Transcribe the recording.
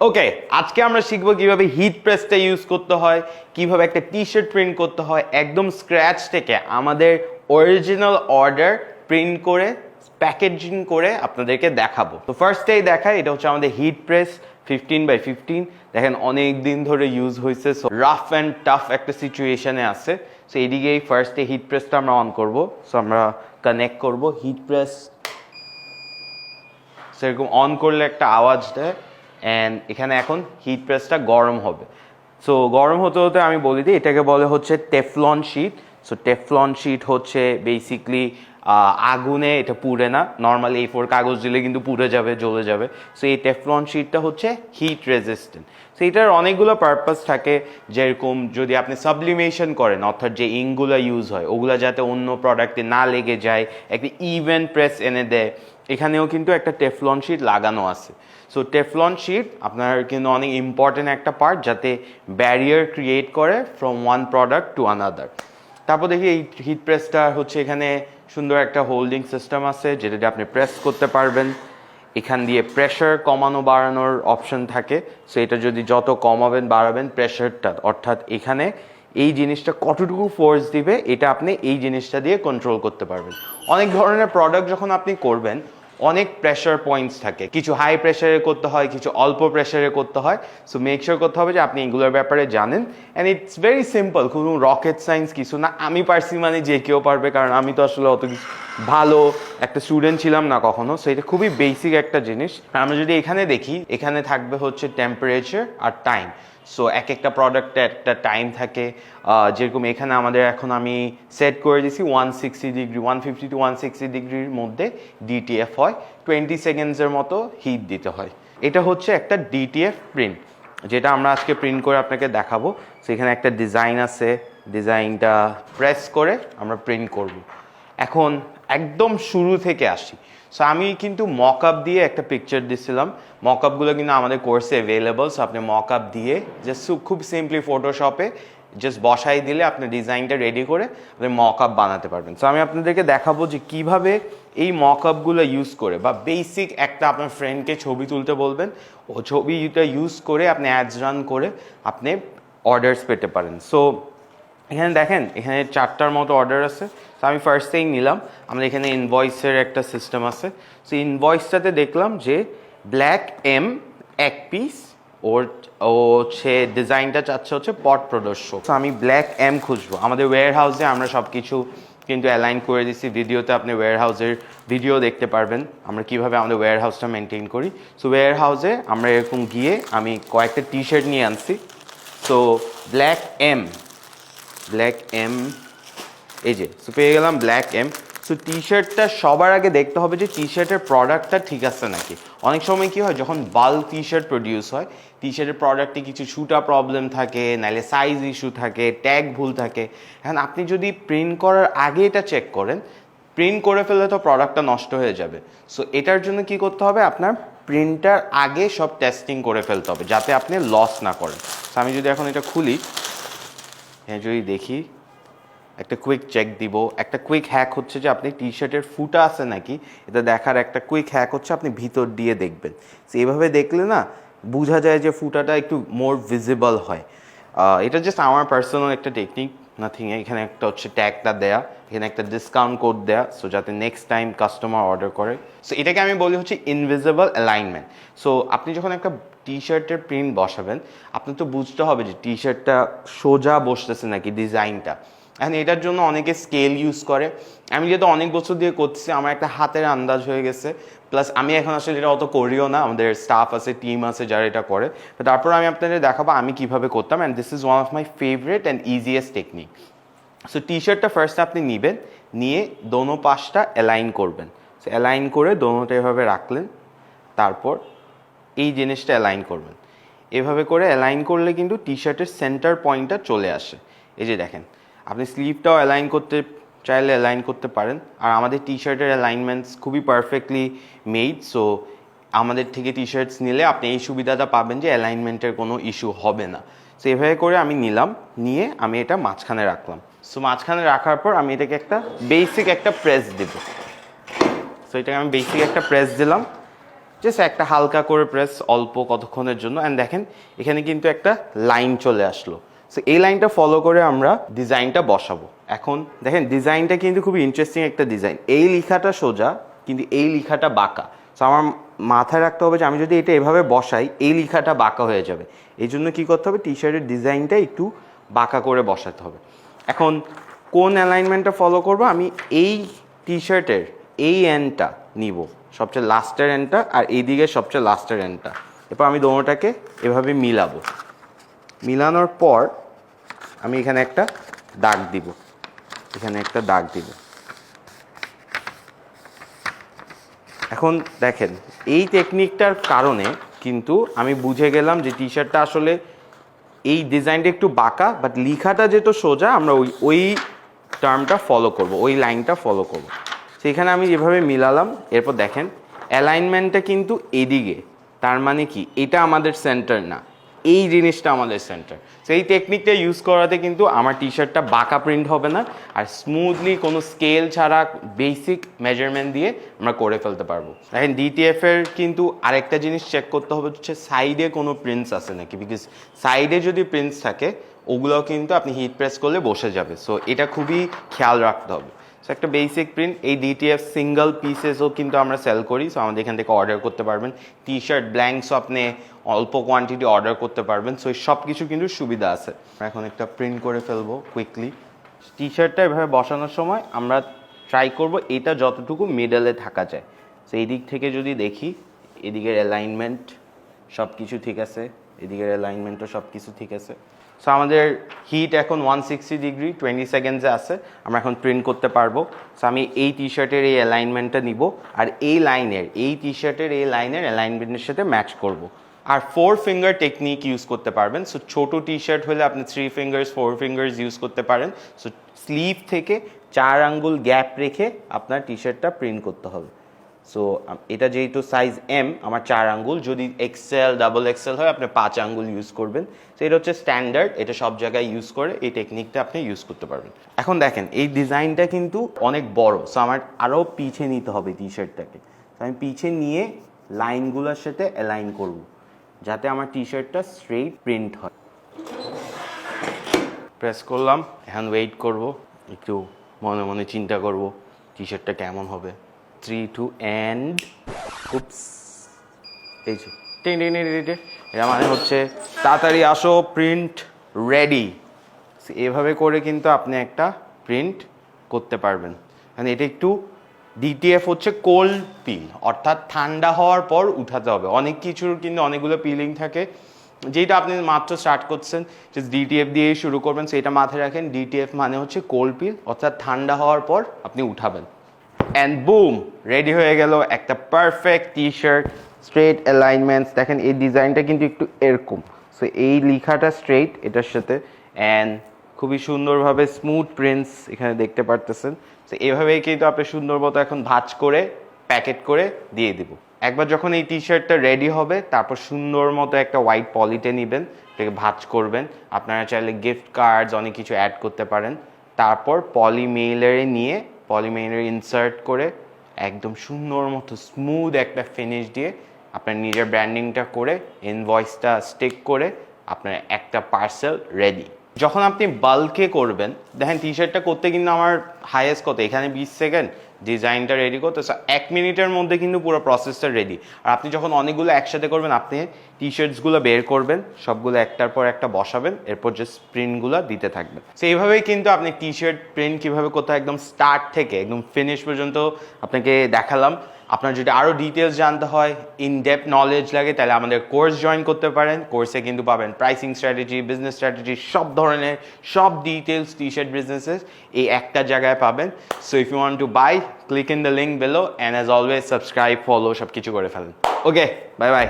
ওকে আজকে আমরা শিখব কীভাবে হিট প্রেসটা ইউজ করতে হয়, কীভাবে একটা টি শার্ট প্রিন্ট করতে হয়, একদম স্ক্র্যাচ থেকে আমাদের অরিজিনাল অর্ডার প্রিন্ট করে প্যাকেজিং করে আপনাদেরকে দেখাবো। তো ফার্স্টেই দেখাই, এটা হচ্ছে আমাদের heat press fifteen by fifteen দেখেন অনেক দিন ধরে ইউজ হয়েছে সো রাফ অ্যান্ড টাফ একটা সিচুয়েশনে আছে। সো এদিকেই ফার্স্টে হিট প্রেসটা আমরা অন করব। সো আমরা কানেক্ট করব হিট প্রেস সেরকম অন করলে একটা আওয়াজ দেয়। অ্যান্ড এখানে এখন হিট প্রেসটা গরম হবে। সো গরম হতে হতে আমি বলি দিই এটাকে বলে হচ্ছে Teflon sheet so Teflon sheet হচ্ছে বেসিকলি আগুনে এটা পুড়ে না। নর্মালি এই ফোর কাগজ দিলে কিন্তু পুড়ে যাবে, জ্বলে যাবে। সো এই টেফলন শিটটা হচ্ছে হিট রেজিস্ট্যান্ট সো এটার অনেকগুলো পারপাস থাকে। যেরকম যদি আপনি সাবলিমেশন করেন, অর্থাৎ যে ইঙ্কগুলো ইউজ হয়, ওগুলো যাতে অন্য প্রোডাক্টে না লেগে যায়, একটা ইভেন প্রেস এনে দেয়, এখানেও কিন্তু একটা টেফলন শিট লাগানো আছে। সো টেফলন শিট আপনার কিন্তু অনেক ইম্পর্টেন্ট একটা পার্ট যাতে ব্যারিয়ার ক্রিয়েট করে from one product to another তারপর দেখি এই হিট প্রেসটা হচ্ছে এখানে সুন্দর একটা হোল্ডিং সিস্টেম আছে যেটাতে আপনি প্রেস করতে পারবেন। এখান দিয়ে প্রেশার কমানো, বাড়ানোর অপশন থাকে। সো এটা যদি যত কমাবেন, বাড়াবেন প্রেশারটা অর্থাৎ এখানে এই জিনিসটা কতটুকু ফোর্স দিবে, এটা আপনি এই জিনিসটা দিয়ে কন্ট্রোল করতে পারবেন। অনেক ধরনের প্রোডাক্ট যখন আপনি করবেন অনেক প্রেশার পয়েন্টস থাকে। কিছু হাই প্রেশারে করতে হয়, কিছু অল্প প্রেশারে করতে হয়। সো মেক শিওর করতে হবে যে আপনি এগুলোর ব্যাপারে জানেন। অ্যান্ড ইটস ভেরি সিম্পল কোনো রকেট সায়েন্স কিছু না। আমি পারছি মানে যে কেউ পারবে, কারণ আমি তো আসলে অত কিছু ভালো একটা স্টুডেন্ট ছিলাম না কখনো। সো এটা খুবই বেসিক একটা জিনিস। আমরা যদি এখানে দেখি, এখানে থাকবে হচ্ছে টেম্পারেচার আর টাইম সো এক একটা প্রোডাক্টে একটা টাইম থাকে। যেরকম এখানে আমাদের এখন আমি সেট করে দিছি one sixty degree one fifty two one sixty ডিগ্রির মধ্যে ডিটিএফ হয়। টোয়েন্টি সেকেন্ডসের মতো হিট দিতে হয়। এটা হচ্ছে একটা ডিটিএফ প্রিন্ট যেটা আমরা আজকে প্রিন্ট করে আপনাকে দেখাবো। সেখানে একটা ডিজাইন আছে। ডিজাইনটা প্রেস করে আমরা প্রিন্ট করব। এখন একদম শুরু থেকে আসি সো আমি কিন্তু মক আপ দিয়ে একটা পিকচার দিছিলাম। মক আপগুলো কিন্তু আমাদের কোর্সে অ্যাভেলেবল সো আপনি মক আপ দিয়ে জাস্ট খুব সিম্পলি ফটোশপে জাস্ট বসাই দিলে আপনি ডিজাইনটা রেডি করে আপনি মক আপ বানাতে পারবেন। সো আমি আপনাদেরকে দেখাবো যে কীভাবে এই মক আপগুলো ইউজ করে বা বেসিক একটা আপনার ফ্রেন্ডকে ছবি তুলতে বলবেন, ও ছবিটা ইউজ করে আপনি অ্যাডস রান করে আপনি অর্ডারস পেতে পারেন। সো এখানে দেখেন, এখানে চারটার মতো অর্ডার আছে। তো আমি ফার্স্টেই নিলাম। আমাদের এখানে ইনভয়েসের একটা সিস্টেম আছে। সো ইনভয়েসটাতে দেখলাম যে ব্ল্যাক এম এক পিস ওর, ও হচ্ছে ডিজাইনটা চাচ্ছে হচ্ছে পট প্রদর্শক। তো আমি ব্ল্যাক এম খুঁজবো। আমাদের ওয়্যার হাউসে আমরা সব কিছু কিন্তু অ্যালাইন করে দিচ্ছি ভিডিওতে আপনি ওয়্যার হাউসের ভিডিও দেখতে পারবেন। আমরা কীভাবে আমাদের ওয়্যার হাউসটা মেনটেন করি। সো ওয়্যার হাউসে আমরা এরকম গিয়ে আমি কয়েকটা টি শার্ট নিয়ে আনছি। তো ব্ল্যাক এম ব্ল্যাক এম এই যে সো পেয়ে গেলাম ব্ল্যাক এম সো টি শার্টটা সবার আগে দেখতে হবে যে টি শার্টের প্রোডাক্টটা ঠিক আছে নাকি? অনেক সময় কি হয়, যখন বাল্ক টি শার্ট প্রডিউস হয় টি শার্টের প্রোডাক্টে কিছু শুটা প্রবলেম থাকে নাহলে সাইজ ইস্যু থাকে ট্যাগ ভুল থাকে। এখন আপনি যদি প্রিন্ট করার আগে এটা চেক করেন প্রিন্ট করে ফেললে তো প্রোডাক্টটা নষ্ট হয়ে যাবে। সো এটার জন্য কি করতে হবে, আপনার প্রিন্টার আগে সব টেস্টিং করে ফেলতে হবে, যাতে আপনি লস না করেন। আমি যদি এখন এটা খুলি হ্যাঁ যদি দেখি, একটা কুইক চেক দিব। একটা কুইক হ্যাক হচ্ছে যে আপনি টি শার্টের ফুটা আছে নাকি, এটা দেখার একটা কুইক হ্যাক হচ্ছে আপনি ভিতর দিয়ে দেখবেন। এভাবে দেখলে না, বোঝা যায় যে ফুটাটা একটু মোর ভিজিবল হয়। এটা জাস্ট আমার পার্সোনাল একটা টেকনিক নাথিং এখানে একটা হচ্ছে ট্যাগটা দেয়া, এখানে একটা ডিসকাউন্ট কোড দেয়া সো যাতে নেক্সট টাইম কাস্টমার অর্ডার করে। সো এটাকে আমি বলি হচ্ছে ইনভিজিবল অ্যালাইনমেন্ট সো আপনি যখন একটা টি শার্টের প্রিন্ট বসাবেন আপনি তো বুঝতে হবে যে টি শার্টটা সোজা বসতেছে নাকি ডিজাইনটা এখন এটার জন্য অনেকে স্কেল ইউজ করে। আমি যেহেতু অনেক বছর দিয়ে করছি আমার একটা হাতের আন্দাজ হয়ে গেছে। প্লাস আমি এখন আসলে এটা অত করিও না, আমাদের স্টাফ আছে টিম আছে যারা এটা করে। তো তারপর আমি আপনাদের দেখাবো আমি কীভাবে করতাম and this is one of my favourite and easiest technique so T শার্টটা ফার্স্ট আপনি নেবেন, নিয়ে দোনো পাশটা অ্যালাইন করবেন। সো অ্যালাইন করে দোনোটা এভাবে রাখলেন, তারপর এই জিনিসটা অ্যালাইন করবেন। এভাবে করে অ্যালাইন করলে কিন্তু টি শার্টের সেন্টার পয়েন্টটা চলে আসে। এই যে দেখেন আপনি স্লিভটাও অ্যালাইন করতে চাইলে অ্যালাইন করতে পারেন। আর আমাদের টি শার্টের অ্যালাইনমেন্টস খুবই পারফেক্টলি মেড সো আমাদের থেকে টি শার্টস নিলে আপনি এই সুবিধাটা পাবেন যে অ্যালাইনমেন্টের কোনো ইস্যু হবে না। সো এভাবে করে আমি নিলাম, নিয়ে আমি এটা মাঝখানে রাখলাম। সো মাঝখানে রাখার পর আমি এটাকে একটা বেসিক একটা প্রেস দেব। সো এটাকে আমি বেসিক একটা প্রেস দিলাম। জাস্ট একটা হালকা করে প্রেস অল্প কতক্ষণের জন্য। অ্যান্ড দেখেন, এখানে কিন্তু একটা লাইন চলে আসলো। সো এই লাইনটা ফলো করে আমরা ডিজাইনটা বসাবো। এখন দেখেন ডিজাইনটা কিন্তু খুবই ইন্টারেস্টিং একটা ডিজাইন এই লেখাটা সোজা, কিন্তু এই লেখাটা বাঁকা। সো আমার মাথায় রাখতে হবে যে আমি যদি এটা এভাবে বসাই, এই লেখাটা বাঁকা হয়ে যাবে। এই জন্য কী করতে হবে? টি শার্টের ডিজাইনটা একটু বাঁকা করে বসাতে হবে। এখন, কোন অ্যালাইনমেন্টটা ফলো করব? আমি এই টি শার্টের এই এন্ডটা নিব। সবচেয়ে লাস্টের এন্ডটা আর এই এইদিকে সবচেয়ে লাস্টের এন্ডটা এরপর আমি দোনোটাকে এভাবে মিলাবো। মিলানোর পর আমি এখানে একটা দাগ দিব। এখানে একটা দাগ দিব। এখন দেখেন, এই টেকনিকটার কারণে কিন্তু আমি বুঝে গেলাম যে টি শার্টটা আসলে এই ডিজাইনটা একটু বাঁকা বাট লিখাটা যেহেতু সোজা, আমরা ওই ওই টার্মটা ফলো করব, ওই লাইনটা ফলো করব। সেখানে আমি যেভাবে মিলালাম, এরপর দেখেন অ্যালাইনমেন্টটা কিন্তু এদিকে, তার মানে কি? এটা আমাদের সেন্টার না। এই জিনিসটা আমাদের সেন্টার। তো এই টেকনিকটা ইউজ করাতে কিন্তু আমার টি শার্টটা বাঁকা প্রিন্ট হবে না। আর স্মুথলি কোনো স্কেল ছাড়া বেসিক মেজারমেন্ট দিয়ে আমরা করে ফেলতে পারব। দেখেন ডিটিএফ এর কিন্তু আরেকটা জিনিস চেক করতে হবে হচ্ছে সাইডে কোনো প্রিন্টস আছে নাকি? বিকজ সাইডে যদি প্রিন্টস থাকে, ওগুলোও কিন্তু আপনি হিট প্রেস করলে বসে যাবে। সো এটা খুবই খেয়াল রাখতে হবে। সো একটা বেসিক প্রিন্ট এই ডিটিএফ সিঙ্গেল পিসেসও কিন্তু আমরা সেল করি। সো আমাদের এখান থেকে অর্ডার করতে পারবেন। টি শার্ট ব্ল্যাঙ্কসও আপনি অল্প কোয়ান্টিটি অর্ডার করতে পারবেন। সো সব কিছু কিন্তু সুবিধা আছে। এখন একটা প্রিন্ট করে ফেলব কুইকলি টি শার্টটা এভাবে বসানোর সময় আমরা ট্রাই করব এটা যতটুকু মিডলে থাকা যায়। সো এই দিক থেকে যদি দেখি, এদিকের অ্যালাইনমেন্ট সব কিছু ঠিক আছে। এদিকের অ্যালাইনমেন্টও সব কিছু ঠিক আছে। সো আমাদের হিট এখন ওয়ান সিক্সটি ডিগ্রি টোয়েন্টি সেকেন্ডসে আছে। আমরা এখন প্রিন্ট করতে পারব। সো আমি এই টি শার্টের এই অ্যালাইনমেন্টটা নিব আর এই লাইনের এই টি শার্টের এই লাইনের অ্যালাইনমেন্টের সাথে ম্যাচ করব। আর ফোর ফিঙ্গার টেকনিক ইউজ করতে পারবেন। সো ছোটো টি শার্ট হলে আপনি three fingers four fingers use করতে পারেন। সো স্লিভ থেকে চার আঙ্গুল গ্যাপ রেখে আপনার টি শার্টটা প্রিন্ট করতে হবে। সো এটা যেহেতু সাইজ এম আমার চার আঙ্গুল, যদি এক্সেল ডাবল এক্সেল হয়, আপনি পাঁচ আঙ্গুল ইউজ করবেন। তো এটা হচ্ছে স্ট্যান্ডার্ড এটা সব জায়গায় ইউজ করে, এই টেকনিকটা আপনি ইউজ করতে পারবেন। এখন দেখেন, এই ডিজাইনটা কিন্তু অনেক বড়। সো আমার আরও পিছে নিতে হবে টি শার্টটাকে তো আমি পিছে নিয়ে লাইনগুলোর সাথে অ্যালাইন করব, যাতে আমার টি শার্টটা স্ট্রেইট প্রিন্ট হয়। প্রেস করলাম, এখন ওয়েট করব, একটু মনে মনে চিন্তা করব টি শার্টটা কেমন হবে। থ্রি টু অ্যান্ড উপস এই যে, টিং টিং টিং টিং টিং। এটা মানে হচ্ছে তাড়াতাড়ি আসো প্রিন্ট রেডি এভাবে করে কিন্তু আপনি একটা প্রিন্ট করতে পারবেন। মানে এটা একটু ডিটিএফ হচ্ছে কোল্ড পিল অর্থাৎ ঠান্ডা হওয়ার পর উঠাতে হবে। অনেক কিছুর কিন্তু অনেকগুলো পিলিং থাকে। যেটা আপনি মাত্র স্টার্ট করছেন জাস্ট ডিটিএফ দিয়েই শুরু করবেন, সেটা মাথায় রাখেন। ডিটিএফ মানে হচ্ছে কোল্ড পিল অর্থাৎ ঠান্ডা হওয়ার পর আপনি উঠাবেন। অ্যান্ড বুম রেডি হয়ে গেল একটা perfect T shirt straight alignments দেখেন, এই ডিজাইনটা কিন্তু একটু এরকম। সো এই লেখাটা স্ট্রেট এটার সাথে। অ্যান্ড খুবই সুন্দরভাবে স্মুথ প্রিন্টস এখানে দেখতে পারতেছেন। তো এভাবেই কিন্তু আপনি সুন্দর মতো এখন ভাজ করে প্যাকেট করে দিয়ে দিব। একবার যখন এই টি শার্টটা রেডি হবে, তারপর সুন্দর মতো একটা হোয়াইট পলিতে নেবেন। এটাকে ভাঁজ করবেন। আপনারা চাইলে গিফট কার্ডস অনেক কিছু অ্যাড করতে পারেন। তারপর পলিমেইলারে নিয়ে পলিমেইলার ইনসার্ট করে একদম সুন্দর মতো স্মুথ একটা ফিনিশ দিয়ে আপনার নিজের ব্র্যান্ডিংটা করে ইনভয়েসটা স্টেক করে আপনার একটা পার্সেল রেডি যখন আপনি বাল্কে করবেন, দেখেন টি শার্টটা করতে কিন্তু আমার হাইয়েস্ট কত? এখানে বিশ সেকেন্ড ডিজাইনটা রেডি করতে এক মিনিটের মধ্যে কিন্তু পুরো প্রসেসটা রেডি আর আপনি যখন অনেকগুলো একসাথে করবেন, আপনি টি শার্টসগুলো বের করবেন, সবগুলো একটার পর একটা বসাবেন, এরপর যে প্রিন্টগুলো দিতে থাকবেন। তো এইভাবেই কিন্তু আপনি টি শার্ট প্রিন্ট কীভাবে কোথাও একদম স্টার্ট থেকে, একদম ফিনিশ পর্যন্ত আপনাকে দেখালাম। আপনার যদি আরও ডিটেলস জানতে হয় ইন ডেপ নলেজ লাগে, তাহলে আমাদের কোর্স জয়েন করতে পারেন। কোর্সে কিন্তু পাবেন প্রাইসিং স্ট্র্যাটেজি বিজনেস স্ট্র্যাটেজি সব ধরনের, সব ডিটেলস টি শার্ট বিজনেসেস এই একটা জায়গায় পাবেন। So if you want to buy click in the link below and as always subscribe follow সব কিছু করে ফেলেন। Okay bye bye